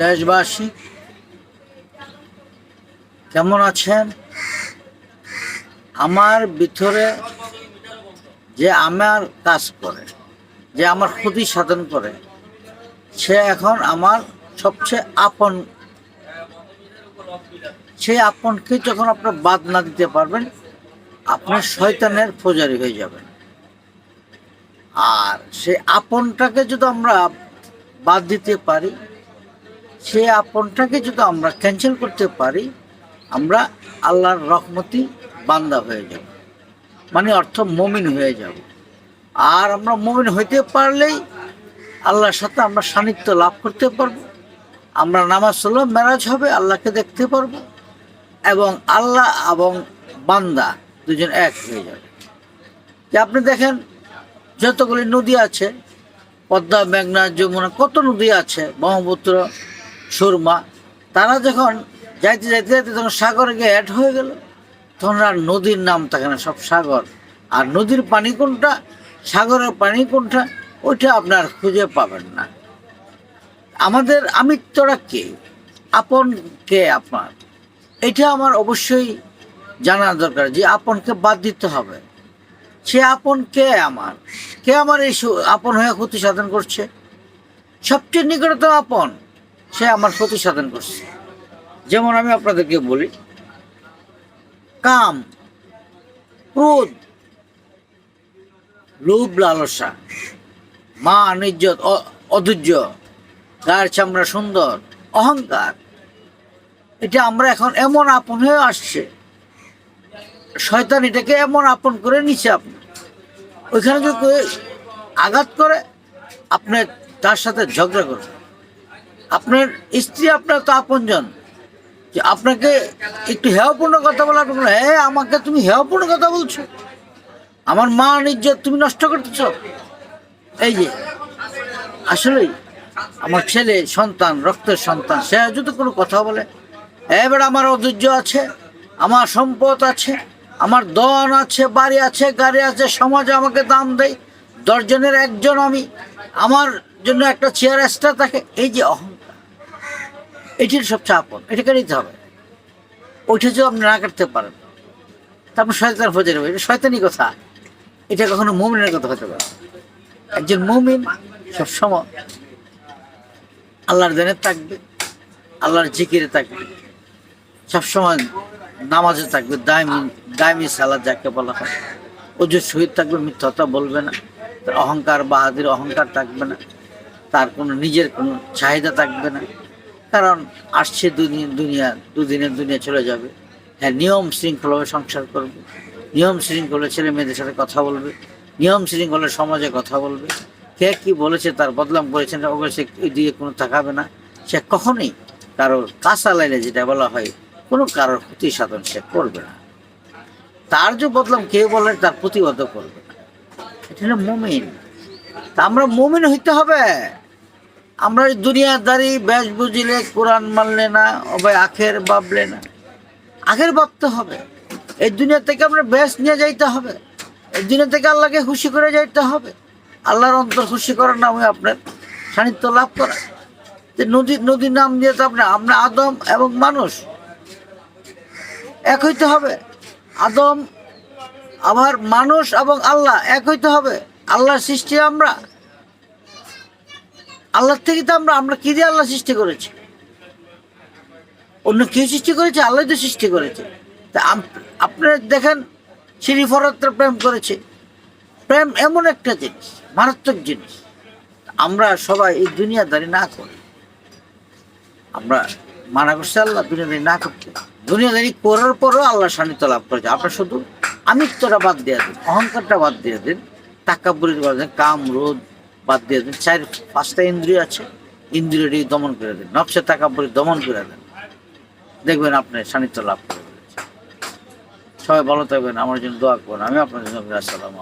দেশবাসী, কেমন আছেন? আমার ভিতরে যে আমার কাজ করে, যে আমার ক্ষতি সাধন করে, সে এখন আমার সবচেয়ে আপন। সেই আপনকে যখন আপনার বাদ না দিতে পারবেন আপনার শয়তানের পূজারি হয়ে যাবেন। আর সেই আপনটাকে যদি আমরা বাদ দিতে পারি সেই আপনটাকে যদি আমরা ক্যান্সেল করতে পারি, আমরা আল্লাহর রহমতি বান্দা হয়ে যাব। মানে অর্থ মমিন হয়ে যাব। আর আমরা মমিন হইতে পারলেই আল্লাহর সাথে আমরা সান্নিধ্য লাভ করতে পারব। আমরা নামাজ হলো ম্যারাজ হবে, আল্লাহকে দেখতে পারব এবং আল্লাহ এবং বান্দা দুজন এক হয়ে যাবে। যে আপনি দেখেন, যতগুলি নদী আছে, পদ্মা, মেঘনা, যমুনা, কত নদী আছে, ব্রহ্মপুত্র সুরমা, তারা যখন যাইতে যাইতে যাইতে তখন সাগরে গিয়ে অ্যাড হয়ে গেল, তখন আর নদীর নাম থাকে না, সব সাগর। আর নদীর পানি কোনটা? সাগরের পানি কোনটা? ওইটা আপনার খুঁজে পাবেন না। আমাদের আমিত্বরা কে? আপন কে আপনার? এটা আমার অবশ্যই জানা দরকার যে আপনকে বাদ দিতে হবে। সে আপন কে আমার? কে আমার এই আপন হয়ে ক্ষতি সাধন করছে? সবচেয়ে নিকটতম আপন সে আমার ক্ষতি সাধন করছে। যেমন আমি আপনাদেরকে বলি, কাম, ক্রোধ, লোভ, লালসা মা নিজ্জত অ- অধৈর্য, গায়ের চামড়া সুন্দর, অহংকার, এটা আমরা এখন এমন আপন হয়ে আসছে। শয়তান এটাকে এমন আপন করে নিচ্ছে আপনি। ওইখানে যদি আঘাত করে, আপনি তার সাথে ঝগড়া করবেন। আপনার স্ত্রী আপনার তো আপনজন। যে আপনাকে একটু হেয়পূর্ণ কথা বলা আপনি বললেন, হ্যাঁ আমাকে তুমি হেয়পূর্ণ কথা বলছো। আমার মা ইজ্জত তুমি নষ্ট করতেছ। এই যে আসলেই আমার ছেলে সন্তান রক্তের সন্তান সে যদি কোনো কথা বলে এবার আমার অধৈর্য আছে আমার সম্পদ আছে আমার দন আছে বাড়ি আছে গাড়ি আছে সমাজে আমাকে দাম দেয় দশজনের একজন আমি আমার জন্য একটা চেয়ার এক্সট্রা থাকে। এই যে অহংকার। এটির সবচেয়ে আপন এটাকে নিতে হবে। ওইটা যদি আপনি না কাটতে পারেন, তারপর শয়তান ফজে যাবে। এটা শয়তানি কথা। এটা কখনো মুমিনের কথা হতে পারে। একজন মুমিন সবসময় আল্লাহর দেনে থাকবে, আল্লাহর জিকিরে থাকবে, সবসময় নামাজে থাকবে দায়মি দায়মি সালাদ যাকে বলা হয়। ওজোর শহীদ থাকবে মিথ্যতা বলবে না। তার অহংকার বাহাদির, অহংকার থাকবে না। তার কোনো নিজের কোনো চাহিদা থাকবে না। কারণ আসছে দুদিন, দুনিয়া, দুদিনের দুনিয়া চলে যাবে। হ্যাঁ নিয়ম শৃঙ্খলাভাবে সংসার করবে। নিয়ম শৃঙ্খলা ছেলে মেয়েদের সাথে কথা বলবে। নিয়ম শৃঙ্খলা সমাজে কথা বলবে। কে কি বলেছে তার বদলাম করেছেন ওগুলো সে দিয়ে কোনো তাকাবে না। সে কখনোই কারোর কাঁচা লাইনে যেটা বলা হয়, কোনো কারোর ক্ষতি সাধন সে করবে না। তার যে বদলাম কেউ বলে, তার প্রতিবাদ করবে না। এটা হলো মুমিন। তা আমরা মুমিন হইতে হবে। আমরা দুনিয়াদারি ব্যাস বুঝিলে কোরআন মানলে না অবাই আখের বাবলে না। আখের ভাবতে হবে। এই দুনিয়া থেকে আমরা ব্যাস নিয়ে যাইতে হবে। এই দুনিয়া থেকে আল্লাহকে খুশি করে যাইতে হবে। আল্লাহর অন্তর খুশি করার নামে আপনার সান্নিধ্য লাভ করা। যে নদী, নদীর নাম দিয়ে তো আপনি আমরা আদম এবং মানুষ এক হইতে হবে। আদম আবার মানুষ এবং আল্লাহ এক হইতে হবে। আল্লাহর সৃষ্টি আমরা। আল্লাহর থেকে তো আমরা আমরা কি দিয়ে আল্লাহ সৃষ্টি করেছি? অন্য কেউ সৃষ্টি করেছে? আল্লাহ তো সৃষ্টি করেছে। তা আপনারা দেখেন, শ্রী ফরত্র প্রেম করেছে। প্রেম এমন একটা জিনিস, মারাত্মক জিনিস। আমরা সবাই এই দুনিয়াদারি না করি। আমরা মানা করছি আল্লাহ দুনিয়াদারি না করতে। দুনিয়াদারি করার পরও আল্লাহ সান্নিধ্য লাভ করেছে। আপনার শুধু আমিত্বটা বাদ দিয়ে দিন, অহংকারটা বাদ দিয়ে দিন বুড়ি বাদ দিন কাম রোদ বাদ দিয়ে দেন। চার, পাঁচটা ইন্দ্রিয় আছে, ইন্দ্রিয়টি দমন করে দেন। নকশা টাকা পরে দমন করে দেন। দেখবেন আপনি সান্নিধ্য লাভ করে সবাই ভালো থাকবেন, আমার জন্য দোয়া করবেন। আমি আপনার জন্য আসসালাম